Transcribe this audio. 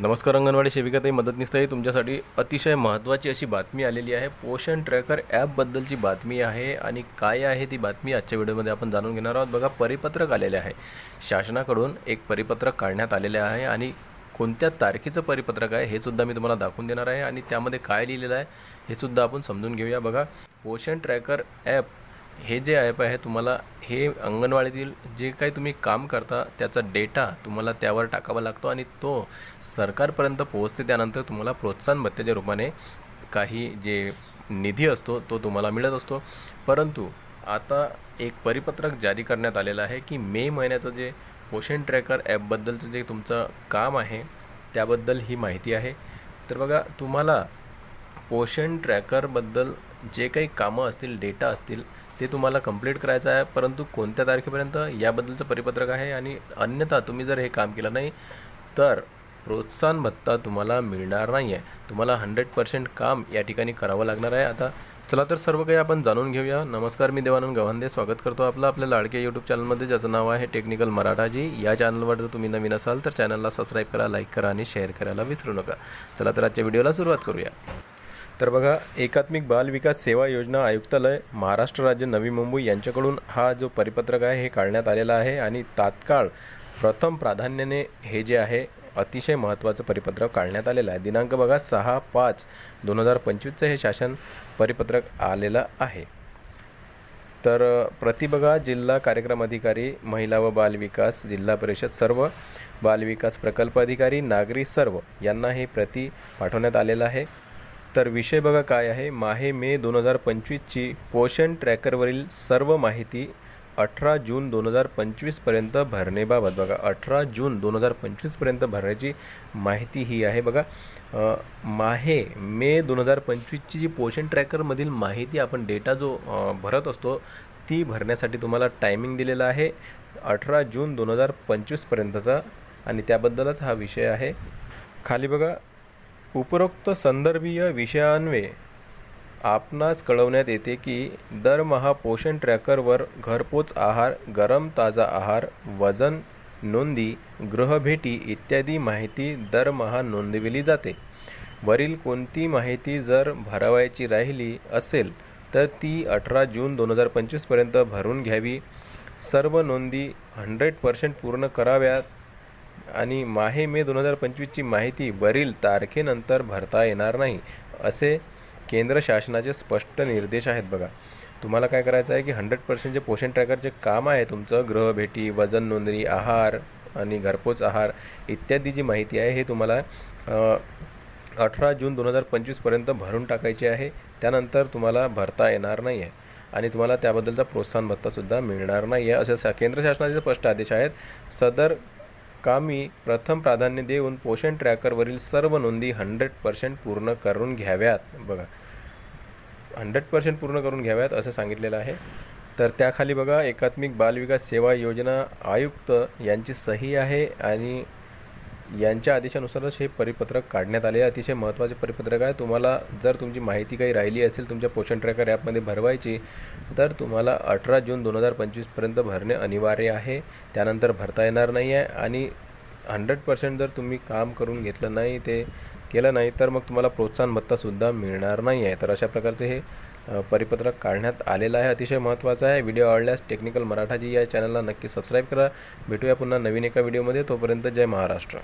नमस्कार अंगणवाडी सेविकाताई मदतनीसताई तुमच्यासाठी अतिशय महत्त्वाची अशी बातमी आलेली आहे. पोषण ट्रॅकर ॲपबद्दलची बातमी आहे आणि काय आहे ती बातमी आजच्या व्हिडिओमध्ये आपण जाणून घेणार आहोत. बघा परिपत्रक आलेले आहे. शासनाकडून एक परिपत्रक काढण्यात आलेले आहे आणि कोणत्या तारखेचं परिपत्रक आहे हे सुद्धा मी तुम्हाला दाखवून देणार आहे आणि त्यामध्ये काय लिहिलेलं आहे हे सुद्धा आपण समजून घेऊया. बघा पोषण ट्रॅकर ॲप हे जे ॲप आहे तुम्हाला हे अंगणवाडीतील जे काही तुम्ही काम करता त्याचा डेटा तुम्हाला त्यावर टाकावा लागतो आणि तो सरकारपर्यंत पोहोचते त्यानंतर तुम्हाला प्रोत्साहन भत्त्याच्या रूपाने काही जे निधी असतो तो तुम्हाला मिळत असतो. परंतु आता एक परिपत्रक जारी करण्यात आलेलं आहे की मे महिन्याचं जे पोषण ट्रॅकर ॲपबद्दलचं जे तुमचं काम आहे त्याबद्दल ही माहिती आहे. तर बघा तुम्हाला पोषण ट्रॅकरबद्दल जे काही कामं असतील डेटा असतील ते तुम्हाला कंप्लीट करायचं आहे. परंतु कोणत्या तारखेपर्यंत याबद्दलचं परिपत्रक आहे? आणि अन्यथा तुम्ही जर हे काम केलं नाही तर प्रोत्साहन भत्ता तुम्हाला मिळणार नाही आहे तुम्हाला हंड्रेड पर्सेंट काम या ठिकाणी करावं लागणार आहे. आता चला तर सर्व काही आपण जाणून घेऊया. नमस्कार मी देवानंद गव्हांदे. स्वागत करतो आपलं आपल्या लाडके यूट्यूब चॅनलमध्ये ज्याचं नाव आहे टेक्निकल मराठाजी या चॅनलवर जर तुम्ही नवीन असाल तर चॅनलला सबस्क्राईब करा लाईक करा आणि शेअर करायला विसरू नका. चला तर आजच्या व्हिडिओला सुरुवात करूया. तर बघा एकात्मिक बाल विकास सेवा योजना आयुक्तालय महाराष्ट्र राज्य नवी मुंबई यांच्याकडून हा जो परिपत्रक आहे हे काढण्यात आलेला आहे आणि तात्काळ प्रथम प्राधान्याने हे जे आहे अतिशय महत्त्वाचं परिपत्रक काढण्यात आलेलं आहे. दिनांक बघा सहा पाच दोन हजार पंचवीसचं हे शासन परिपत्रक आलेलं आहे. तर प्रति बघा जिल्हा कार्यक्रम अधिकारी महिला व बाल विकास जिल्हा परिषद सर्व बाल विकास प्रकल्प अधिकारी नागरी सर्व यांना हे प्रति पाठवण्यात आलेलं आहे. तर विषय बघा काय आहे. माहे मे दोन हजार पंचवीसची पोषण ट्रॅकरवरील सर्व माहिती अठरा जून दोन हजार पंचवीसपर्यंत भरण्याबाबत बघा. अठरा जून दोन हजार पंचवीसपर्यंत भरण्याची माहिती ही आहे बघा. माहे मे दोन हजार पंचवीसची जी पोषण ट्रॅकरमधील माहिती आपण डेटा जो भरत असतो ती भरण्यासाठी तुम्हाला टायमिंग दिलेला आहे अठरा जून दोन हजार पंचवीसपर्यंतचा आणि त्याबद्दलच हा विषय आहे. खाली बघा. उपरोक्त संदर्भीय विषयान्वये आपणास कळवण्यात येते की दरमहा पोषण ट्रॅकरवर घरपोच आहार गरम ताजा आहार वजन नोंदी गृहभेटी इत्यादी माहिती दरमहा नोंदविली जाते. वरील कोणती माहिती जर भरवायची राहिली असेल तर ती अठरा जून दोन हजार पंचवीसपर्यंत भरून घ्यावी. सर्व नोंदी हंड्रेड पर्सेंट पूर्ण कराव्यात. आणि माहे मे दोन हजार पंचवीसची माहिती वरील तारखेनंतर भरता येणार नाही असे केंद्र शासनाचे स्पष्ट निर्देश आहेत बघा. तुम्हाला काय करायचं आहे की हंड्रेड पर्सेंट जे पोषण ट्रॅकरचे काम आहे तुमचं ग्रहभेटी वजन नोंदणी आहार आणि घरपोच आहार इत्यादी जी माहिती आहे हे तुम्हाला अठरा जून दोन हजार पंचवीसपर्यंत भरून टाकायची आहे. त्यानंतर तुम्हाला भरता येणार नाही आहे आणि तुम्हाला त्याबद्दलचा प्रोत्साहन भत्तासुद्धा मिळणार नाही आहे असे केंद्र शासनाचे स्पष्ट आदेश आहेत. सदर कामी प्रथम प्राधान्य देऊन पोषण ट्रॅकरवरील सर्व नोंदी हंड्रेड पर्सेंट पूर्ण करून घ्याव्यात. बघा हंड्रेड पर्सेंट पूर्ण करून घ्याव्यात असं सांगितलेलं आहे. तर त्याखाली बघा एकात्मिक बालविकास सेवा योजना आयुक्त यांची सही आहे आणि यांच्या आदेशानुसारच हे परिपत्रक काढण्यात आले. अतिशय महत्त्वाचे परिपत्रक आहे. तुम्हाला जर तुमची माहिती काही राहिली असेल तुमच्या पोषण ट्रॅकर ॲपमध्ये भरवायची तर तुम्हाला अठरा जून दोन हजार पंचवीसपर्यंत भरणे अनिवार्य आहे. त्यानंतर भरता येणार नाही आहे आणि हंड्रेड पर्सेंट जर तुम्ही काम करून घेतलं नाही ते केलं नाही तर मग तुम्हाला प्रोत्साहन भत्तासुद्धा मिळणार नाही आहे. तर अशा प्रकारचे हे परिपत्रक काढण्यात आलेलं आहे. अतिशय महत्त्वाचं आहे. व्हिडिओ आवडल्यास टेक्निकल मराठाजी या चॅनलला नक्की सबस्क्राईब करा. भेटूया पुन्हा नवीन एका व्हिडिओमध्ये. तोपर्यंत जय महाराष्ट्र.